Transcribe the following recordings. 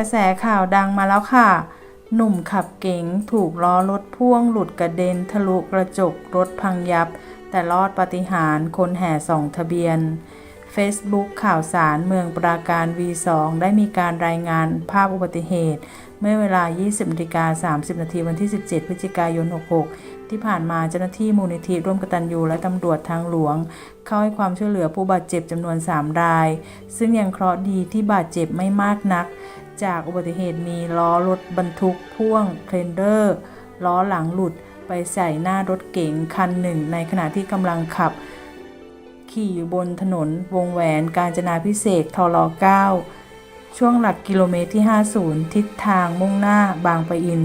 ระแสข่าวดังมาแล้วค่ะ หนุ่มขับเก๋งถูกล้อรถพ่วงหลุดกระเด็นทะลุกระจกรถพังยับ แต่รอดปาฏิหาริ์คนแห่ส่องทะเบียน Facebook ข่าวสารเมืองปราการ V2 ได้มีการรายงานภาพอุบัติเหตุ เมื่อเวลา 20นาฬิกา30 นาทีวันที่ 17 พฤศจิกายน 66 ที่ผ่านมาเจ้าหน้าที่มูลนิธิร่วมกตัญญูและตำรวจทางหลวง เข้าให้ความช่วยเหลือผู้บาดเจ็บจำนวน 3 ราย ซึ่งยังเคราะห์ดีที่บาดเจ็บไม่มากนัก จากอุบัติเหตุมีล้อรถบรรทุกพ่วงเทรนเดอร์ ล้อหลังหลุดไปใส่หน้ารถเก๋งคันหนึ่ง ในขณะที่กำลังขับ ขี่อยู่บนถนนวงแหวนกาญจนาพิเศษกทล9ช่วงหลักกิโลเมตรที่ 50 ทิศทางมุ่งหน้าบางปะอิน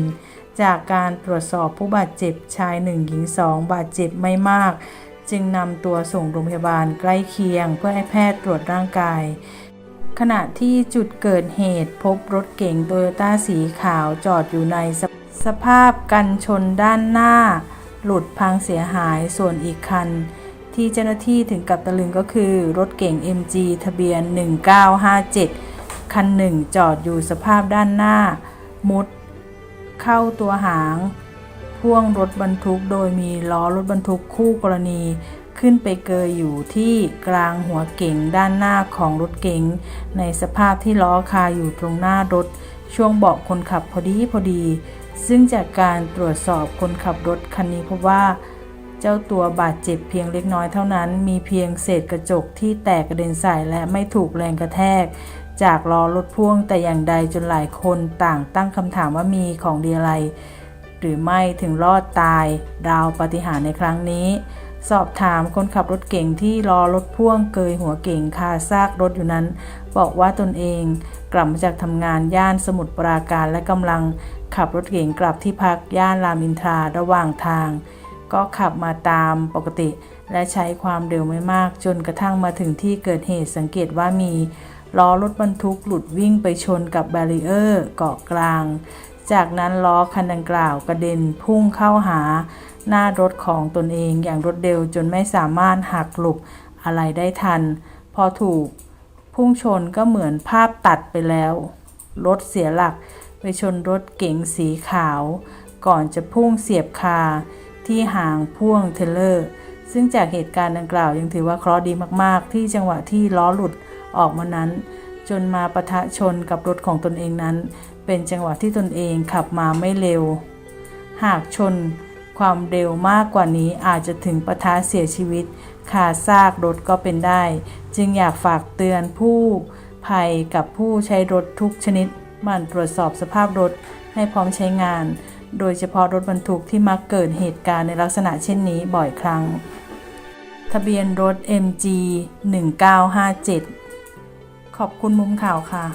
จากการตรวจสอบผู้บาดเจ็บชาย 1 หญิง 2 บาดเจ็บไม่มาก จึงนำตัวส่งโรงพยาบาลใกล้เคียง เพื่อให้แพทย์ตรวจร่างกาย ขณะที่จุดเกิดเหตุพบรถเก๋งโตโยต้าสีขาวจอดอยู่ในสสภาพกันชนด้านหน้า หลุดพังเสียหายส่วนอีกคัน ที่เจ้าหน้าที่ถึงกับตะลึงก็คือรถเก๋ง MG ทะเบียน 1957 คันหนึ่งจอดอยู่สภาพด้านหน้า มุด เข้าตัวหาง พ่วงรถบรรทุกโดยมีล้อรถบรรทุกคู่กรณี ขึ้นไปเกยอยู่ที่กลางหัวเก๋งด้านหน้าของรถเก๋งในสภาพที่ล้อคาอยู่ตรงหน้ารถ ช่วงเบาะคนขับพอดีพอดี ซึ่งจากการตรวจสอบคนขับรถคันนี้พบว่า เจ้าตัวบาดเจ็บเพียงเล็กน้อยเท่านั้น มีเพียงเศษกระจกที่แตกกระเด็นใส่และไม่ถูกแรงกระแทก จากล้อรถพ่วงแต่อย่างใดจนหลายคนต่างตั้งคำถามว่ามีของดีอะไร หรือไม่ถึงรอดตายราวปฏิหารในครั้งนี้ สอบถามคนขับรถเก่งที่รอรถพ่วงเกยหัวเก่งคาซากรถอยู่นั้น บอกว่าตนเองกลับมาจากทำงานย่านสมุทรปราการและกำลังขับรถเก่งกลับที่พักย่านรามอินทราระหว่างทาง ก็ขับมาตามปกติ และใช้ความเร็วไม่มากจนกระทั่งมาถึงที่เกิดเหตุสังเกตว่ามีล้อรถบรรทุกหลุดวิ่งไปชนกับแบรีเออร์เกาะกลาง จากนั้นล้อคันดังกล่าวกระเด็นพุ่งเข้าหาหน้ารถของตนเองอย่างรวดเร็วจนไม่สามารถหักหลบอะไรได้ทัน พอถูกพุ่งชนก็เหมือนภาพตัดไปแล้ว รถเสียหลักไปชนรถเก๋งสีขาว ก่อนจะพุ่งเสียบคาที่หางพ่วงเทเลอร์ ซึ่งจากเหตุการณ์ดังกล่าวยังถือว่าเคราะห์ดีมาก ๆ ที่จังหวะที่ล้อหลุดออกมานั้น จนมาปะทะชนกับรถของตนเองนั้น เป็นจังหวะที่ตนเองขับมาไม่เร็ว หากชนความเร็วมากกว่านี้อาจจะถึงปะทะเสียชีวิตคาซากรถก็เป็นได้ จึงอยากฝากเตือนผู้ภัยกับผู้ใช้รถทุกชนิดมั่นตรวจสอบสภาพรถให้พร้อมใช้งาน โดยเฉพาะรถบรรทุกที่มักเกิดเหตุการณ์ในลักษณะเช่นนี้บ่อยครั้ง ทะเบียนรถ MG 1957 ขอบคุณมุมข่าวค่ะ